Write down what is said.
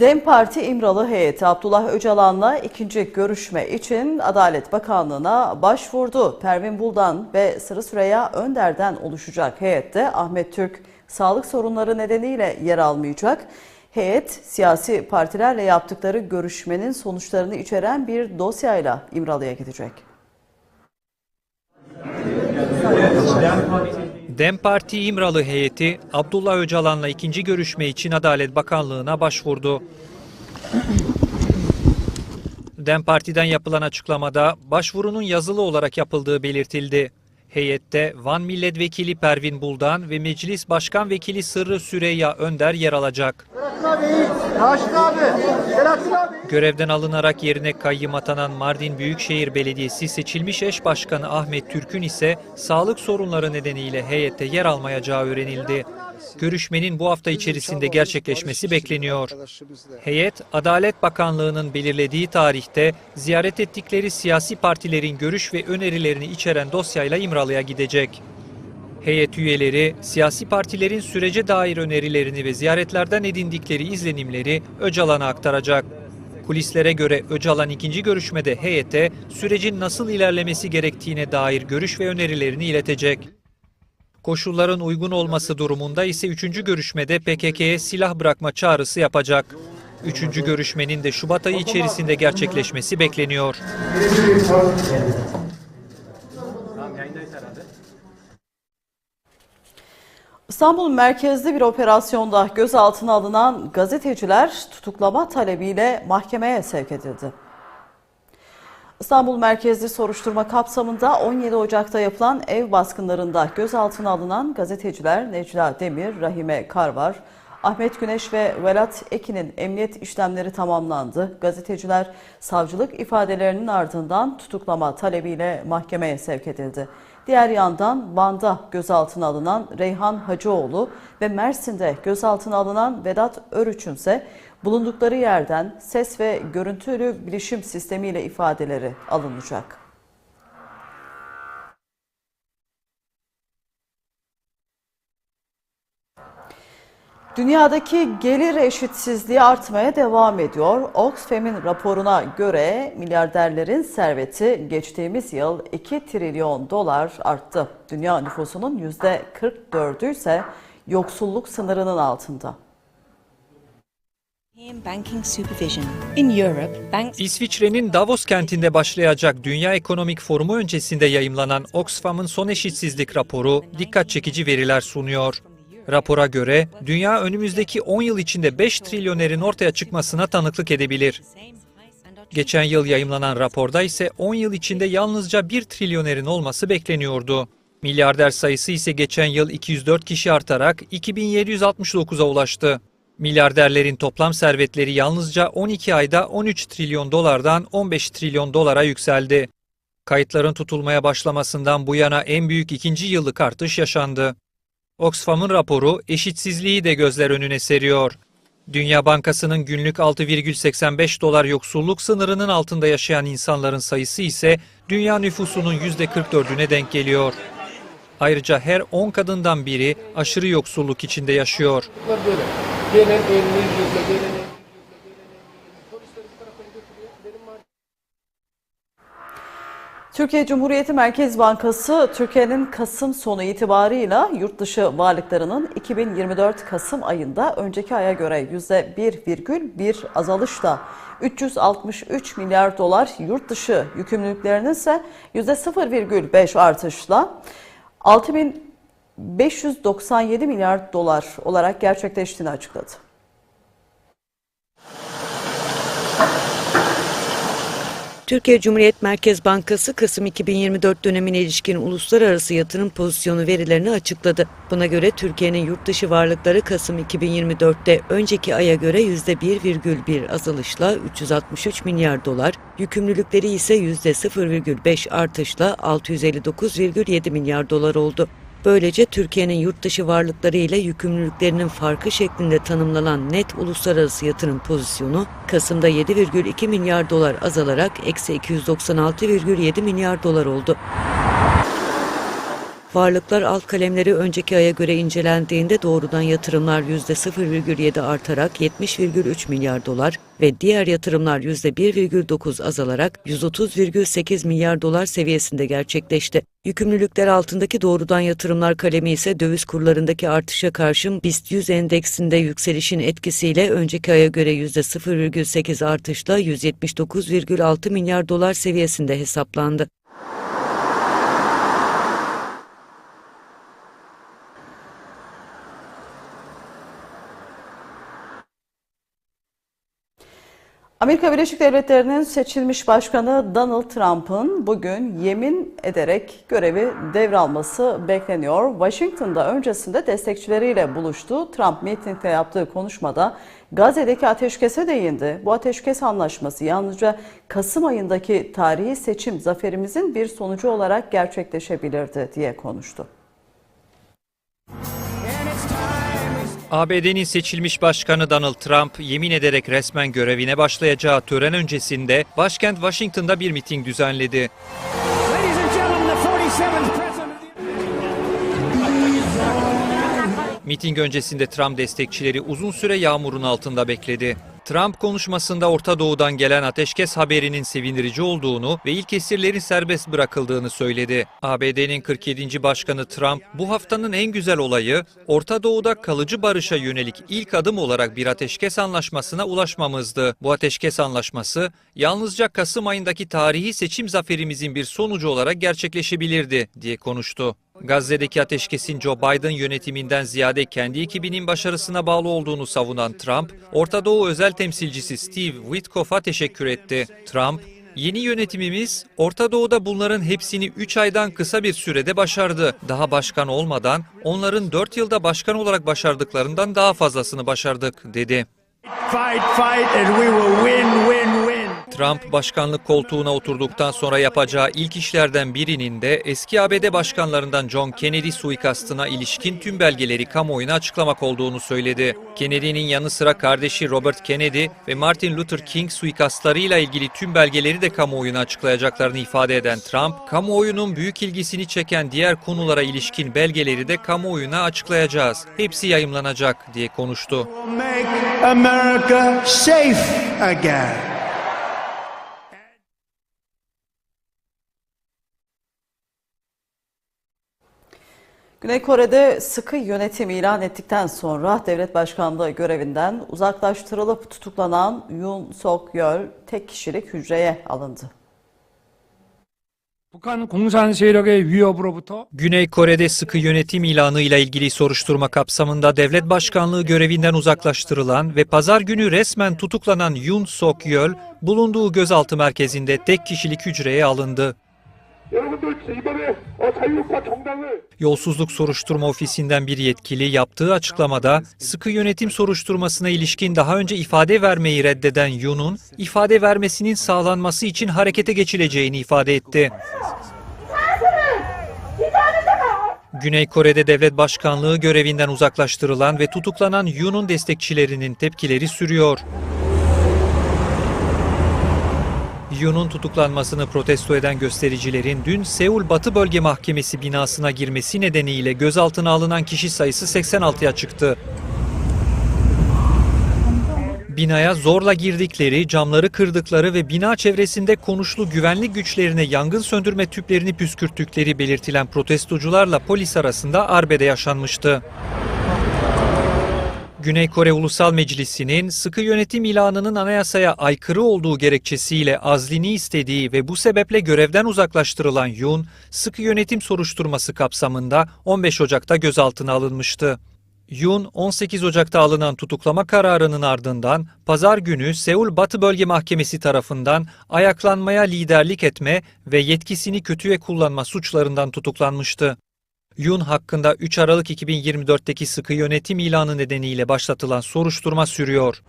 DEM Parti İmralı heyeti Abdullah Öcalan'la ikinci görüşme için Adalet Bakanlığı'na başvurdu. Pervin Buldan ve Sırı Süreyya Önder'den oluşacak heyette Ahmet Türk sağlık sorunları nedeniyle yer almayacak. Heyet siyasi partilerle yaptıkları görüşmenin sonuçlarını içeren bir dosyayla İmralı'ya gidecek. DEM Parti İmralı heyeti Abdullah Öcalan'la ikinci görüşme için Adalet Bakanlığı'na başvurdu. DEM Parti'den yapılan açıklamada başvurunun yazılı olarak yapıldığı belirtildi. Heyette Van Milletvekili Pervin Buldan ve Meclis Başkan Vekili Sırrı Süreyya Önder yer alacak. Selahattin abi. Selahattin abi. Görevden alınarak yerine kayyım atanan Mardin Büyükşehir Belediyesi seçilmiş eş başkanı Ahmet Türk'ün ise sağlık sorunları nedeniyle heyette yer almayacağı öğrenildi. Görüşmenin bu hafta içerisinde gerçekleşmesi bekleniyor. Heyet, Adalet Bakanlığı'nın belirlediği tarihte ziyaret ettikleri siyasi partilerin görüş ve önerilerini içeren dosyayla İmralı'ya gidecek. Heyet üyeleri, siyasi partilerin sürece dair önerilerini ve ziyaretlerden edindikleri izlenimleri Öcalan'a aktaracak. Kulislere göre Öcalan ikinci görüşmede heyete sürecin nasıl ilerlemesi gerektiğine dair görüş ve önerilerini iletecek. Koşulların uygun olması durumunda ise üçüncü görüşmede PKK'ye silah bırakma çağrısı yapacak. Üçüncü görüşmenin de Şubat ayı içerisinde gerçekleşmesi bekleniyor. İstanbul merkezli bir operasyonda gözaltına alınan gazeteciler tutuklama talebiyle mahkemeye sevk edildi. İstanbul merkezli soruşturma kapsamında 17 Ocak'ta yapılan ev baskınlarında gözaltına alınan gazeteciler Necla Demir, Rahime Karvar, Ahmet Güneş ve Velat Ekin'in emniyet işlemleri tamamlandı. Gazeteciler savcılık ifadelerinin ardından tutuklama talebiyle mahkemeye sevk edildi. Diğer yandan Van'da gözaltına alınan Reyhan Hacıoğlu ve Mersin'de gözaltına alınan Vedat Örüç'ün ise bulundukları yerden ses ve görüntülü bilişim sistemiyle ifadeleri alınacak. Dünyadaki gelir eşitsizliği artmaya devam ediyor. Oxfam'in raporuna göre milyarderlerin serveti geçtiğimiz yıl 2 trilyon dolar arttı. Dünya nüfusunun %44'ü ise yoksulluk sınırının altında. Banking supervision. In Europe, banks İsviçre'nin Davos kentinde başlayacak Dünya Ekonomik Forumu öncesinde yayımlanan Oxfam'ın son eşitsizlik raporu dikkat çekici veriler sunuyor. Rapora göre dünya önümüzdeki 10 yıl içinde 5 trilyonerin ortaya çıkmasına tanıklık edebilir. Geçen yıl yayımlanan raporda ise 10 yıl içinde yalnızca 1 trilyonerin olması bekleniyordu. Milyarder sayısı ise geçen yıl 204 kişi artarak 2769'a ulaştı. Milyarderlerin toplam servetleri yalnızca 12 ayda 13 trilyon dolardan 15 trilyon dolara yükseldi. Kayıtların tutulmaya başlamasından bu yana en büyük ikinci yıllık artış yaşandı. Oxfam'ın raporu eşitsizliği de gözler önüne seriyor. Dünya Bankası'nın günlük 6,85 dolar yoksulluk sınırının altında yaşayan insanların sayısı ise dünya nüfusunun %44'üne denk geliyor. Ayrıca her 10 kadından biri aşırı yoksulluk içinde yaşıyor. Türkiye Cumhuriyeti Merkez Bankası Türkiye'nin Kasım sonu itibarıyla yurt dışı varlıklarının 2024 Kasım ayında önceki aya göre %1,1 azalışla 363 milyar dolar yurt dışı yükümlülüklerinin ise %0,5 artışla 6597 milyar dolar olarak gerçekleştiğini açıkladı. Türkiye Cumhuriyet Merkez Bankası Kasım 2024 dönemine ilişkin uluslararası yatırım pozisyonu verilerini açıkladı. Buna göre Türkiye'nin yurt dışı varlıkları Kasım 2024'te önceki aya göre %1,1 azalışla 363 milyar dolar, yükümlülükleri ise %0,5 artışla 659,7 milyar dolar oldu. Böylece Türkiye'nin yurt dışı varlıkları ile yükümlülüklerinin farkı şeklinde tanımlanan net uluslararası yatırım pozisyonu Kasım'da 7,2 milyar dolar azalarak eksi 296,7 milyar dolar oldu. Varlıklar alt kalemleri önceki aya göre incelendiğinde doğrudan yatırımlar %0,7 artarak 70,3 milyar dolar ve diğer yatırımlar %1,9 azalarak 130,8 milyar dolar seviyesinde gerçekleşti. Yükümlülükler altındaki doğrudan yatırımlar kalemi ise döviz kurlarındaki artışa karşın BIST 100 endeksinde yükselişin etkisiyle önceki aya göre %0,8 artışla 179,6 milyar dolar seviyesinde hesaplandı. Amerika Birleşik Devletleri'nin seçilmiş başkanı Donald Trump'ın bugün yemin ederek görevi devralması bekleniyor. Washington'da öncesinde destekçileriyle buluştu. Trump mitingde yaptığı konuşmada Gazze'deki ateşkese değindi. Bu ateşkes anlaşması yalnızca Kasım ayındaki tarihi seçim zaferimizin bir sonucu olarak gerçekleşebilirdi diye konuştu. ABD'nin seçilmiş başkanı Donald Trump yemin ederek resmen görevine başlayacağı tören öncesinde başkent Washington'da bir miting düzenledi. Ladies and gentlemen, the 47th president of the Miting öncesinde Trump destekçileri uzun süre yağmurun altında bekledi. Trump konuşmasında Orta Doğu'dan gelen ateşkes haberinin sevindirici olduğunu ve ilk esirlerin serbest bırakıldığını söyledi. ABD'nin 47. Başkanı Trump, bu haftanın en güzel olayı Orta Doğu'da kalıcı barışa yönelik ilk adım olarak bir ateşkes anlaşmasına ulaşmamızdı. Bu ateşkes anlaşması yalnızca Kasım ayındaki tarihi seçim zaferimizin bir sonucu olarak gerçekleşebilirdi diye konuştu. Gazze'deki ateşkesin Joe Biden yönetiminden ziyade kendi ekibinin başarısına bağlı olduğunu savunan Trump, Orta Doğu özel temsilcisi Steve Witkoff'a teşekkür etti. Trump, Yeni yönetimimiz Orta Doğu'da bunların hepsini 3 aydan kısa bir sürede başardı. Daha başkan olmadan onların 4 yılda başkan olarak başardıklarından daha fazlasını başardık dedi. fight, fight, and we will win, win, win. Trump başkanlık koltuğuna oturduktan sonra yapacağı ilk işlerden birinin de eski ABD başkanlarından John Kennedy suikastına ilişkin tüm belgeleri kamuoyuna açıklamak olduğunu söyledi. Kennedy'nin yanı sıra kardeşi Robert Kennedy ve Martin Luther King suikastlarıyla ilgili tüm belgeleri de kamuoyuna açıklayacaklarını ifade eden Trump, kamuoyunun büyük ilgisini çeken diğer konulara ilişkin belgeleri de kamuoyuna açıklayacağız. Hepsi yayımlanacak diye konuştu. America safe again. Güney Kore'de sıkı yönetim ilan ettikten sonra devlet başkanlığı görevinden uzaklaştırılıp tutuklanan Yoon Suk Yeol tek kişilik hücreye alındı. Güney Kore'de sıkı yönetim ilanıyla ilgili soruşturma kapsamında devlet başkanlığı görevinden uzaklaştırılan ve pazar günü resmen tutuklanan Yoon Suk Yeol bulunduğu gözaltı merkezinde tek kişilik hücreye alındı. Yolsuzluk Soruşturma Ofisi'nden bir yetkili yaptığı açıklamada sıkı yönetim soruşturmasına ilişkin daha önce ifade vermeyi reddeden Yoon'un ifade vermesinin sağlanması için harekete geçileceğini ifade etti. Güney Kore'de devlet başkanlığı görevinden uzaklaştırılan ve tutuklanan Yoon'un destekçilerinin tepkileri sürüyor. Yoon'un tutuklanmasını protesto eden göstericilerin dün Seul Batı Bölge Mahkemesi binasına girmesi nedeniyle gözaltına alınan kişi sayısı 86'ya çıktı. Binaya zorla girdikleri, camları kırdıkları ve bina çevresinde konuşlu güvenlik güçlerine yangın söndürme tüplerini püskürttükleri belirtilen protestocularla polis arasında arbede yaşanmıştı. Güney Kore Ulusal Meclisi'nin sıkı yönetim ilanının anayasaya aykırı olduğu gerekçesiyle azlini istediği ve bu sebeple görevden uzaklaştırılan Yoon, sıkı yönetim soruşturması kapsamında 15 Ocak'ta gözaltına alınmıştı. Yoon, 18 Ocak'ta alınan tutuklama kararının ardından pazar günü Seul Batı Bölge Mahkemesi tarafından ayaklanmaya liderlik etme ve yetkisini kötüye kullanma suçlarından tutuklanmıştı. Yoon hakkında 3 Aralık 2024'teki sıkı yönetim ilanı nedeniyle başlatılan soruşturma sürüyor.